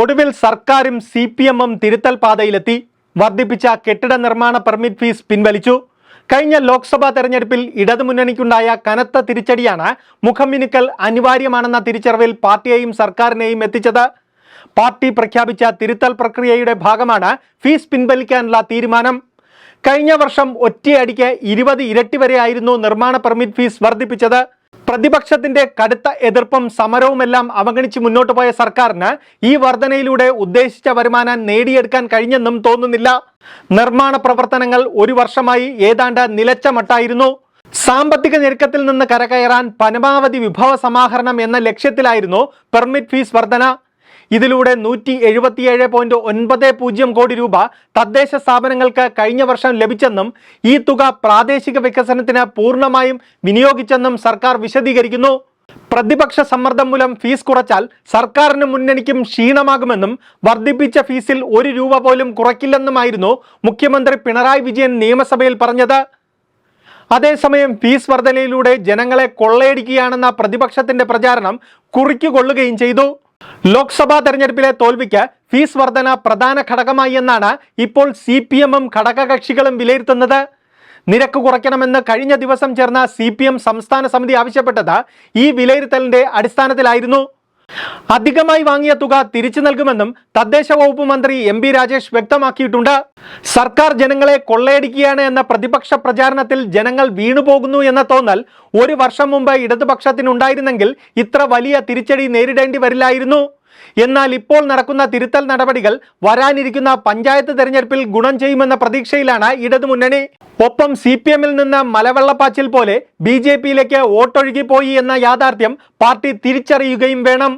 ഒടുവിൽ സർക്കാരും C P എമ്മും തിരുത്തൽ പാതയിലെത്തി. വർദ്ധിപ്പിച്ച കെട്ടിട നിർമ്മാണ പെർമിറ്റ് ഫീസ് പിൻവലിച്ചു. കഴിഞ്ഞ ലോക്സഭാ തെരഞ്ഞെടുപ്പിൽ ഇടതുമുന്നണിക്കുണ്ടായ കനത്ത തിരിച്ചടിയാണ് മുഖം മിനുക്കൽ അനിവാര്യമാണെന്ന തിരിച്ചറിവിൽ പാർട്ടിയെയും സർക്കാരിനെയും എത്തിച്ചത്. പാർട്ടി പ്രഖ്യാപിച്ച തിരുത്തൽ പ്രക്രിയയുടെ ഭാഗമാണ് ഫീസ് പിൻവലിക്കാനുള്ള തീരുമാനം. കഴിഞ്ഞ വർഷം ഒറ്റയടിക്ക് ഇരുപത് ഇരട്ടി വരെയായിരുന്നു നിർമ്മാണ പെർമിറ്റ് ഫീസ് വർദ്ധിപ്പിച്ചത്. പ്രതിപക്ഷത്തിന്റെ കടുത്ത എതിർപ്പും സമരവുമെല്ലാം അവഗണിച്ച് മുന്നോട്ട് പോയ സർക്കാരിന് ഈ വർധനയിലൂടെ ഉദ്ദേശിച്ച വരുമാനം നേടിയെടുക്കാൻ കഴിഞ്ഞെന്നും തോന്നുന്നില്ല. നിർമ്മാണ പ്രവർത്തനങ്ങൾ ഒരു വർഷമായി ഏതാണ്ട് നിലച്ച മട്ടായിരുന്നു സാമ്പത്തിക ഞെരുക്കത്തിൽ നിന്ന് കരകയറാൻ പരമാവധി വിഭവ സമാഹരണം എന്ന ലക്ഷ്യത്തിലായിരുന്നു പെർമിറ്റ് ഫീസ് വർധന. ഇതിലൂടെ നൂറ്റി എഴുപത്തിയേഴ് പോയിന്റ് ഒൻപത് പൂജ്യം കോടി രൂപ തദ്ദേശ സ്ഥാപനങ്ങൾക്ക് കഴിഞ്ഞ വർഷം ലഭിച്ചെന്നും ഈ തുക പ്രാദേശിക വികസനത്തിന് പൂർണമായും വിനിയോഗിച്ചെന്നും സർക്കാർ വിശദീകരിക്കുന്നു. പ്രതിപക്ഷ സമ്മർദ്ദം മൂലം ഫീസ് കുറച്ചാൽ സർക്കാരിനും മുന്നണിക്കും ക്ഷീണമാകുമെന്നും വർദ്ധിപ്പിച്ച ഫീസിൽ ഒരു രൂപ പോലും കുറയ്ക്കില്ലെന്നുമായിരുന്നു മുഖ്യമന്ത്രി പിണറായി വിജയൻ നിയമസഭയിൽ പറഞ്ഞത്. അതേസമയം ഫീസ് വർധനയിലൂടെ ജനങ്ങളെ കൊള്ളയടിക്കുകയാണെന്ന പ്രതിപക്ഷത്തിന്റെ പ്രചാരണം കുറിക്കുകൊള്ളുകയും ചെയ്തു. ലോക്സഭാ തെരഞ്ഞെടുപ്പിലെ തോൽവിക്ക് ഫീസ് വർധന പ്രധാന ഘടകമായി എന്നാണ് ഇപ്പോൾ സി പി എമ്മും ഘടകകക്ഷികളും വിലയിരുത്തുന്നത്. നിരക്ക് കുറയ്ക്കണമെന്ന് കഴിഞ്ഞ ദിവസം ചേർന്ന സി സംസ്ഥാന സമിതി ആവശ്യപ്പെട്ടത് ഈ വിലയിരുത്തലിന്റെ അടിസ്ഥാനത്തിലായിരുന്നു. അധികമായി വാങ്ങിയ തുക തിരിച്ചു നൽകുമെന്നും തദ്ദേശ വകുപ്പ് മന്ത്രി എം പി രാജേഷ് വ്യക്തമാക്കിയിട്ടുണ്ട്. സർക്കാർ ജനങ്ങളെ കൊള്ളയടിക്കുകയാണ് എന്ന പ്രതിപക്ഷ പ്രചാരണത്തിൽ ജനങ്ങൾ വീണുപോകുന്നു എന്ന തോന്നൽ ഒരു വർഷം മുമ്പ് ഇടതുപക്ഷത്തിനുണ്ടായിരുന്നെങ്കിൽ ഇത്ര വലിയ തിരിച്ചടി നേരിടേണ്ടി വരില്ലായിരുന്നു. എന്നാൽ ഇപ്പോൾ നടക്കുന്ന തിരുത്തൽ നടപടികൾ വരാനിരിക്കുന്ന പഞ്ചായത്ത് തെരഞ്ഞെടുപ്പിൽ ഗുണം ചെയ്യുമെന്ന പ്രതീക്ഷയിലാണ് ഇടതുമുന്നണി. ഒപ്പം സി പി എമ്മിൽ നിന്ന് മലവെള്ളപ്പാച്ചിൽ പോലെ ബി ജെ പിയിലേക്ക് വോട്ടൊഴുകിപ്പോയി എന്ന യാഥാർത്ഥ്യം പാർട്ടി തിരിച്ചറിയുകയും വേണം.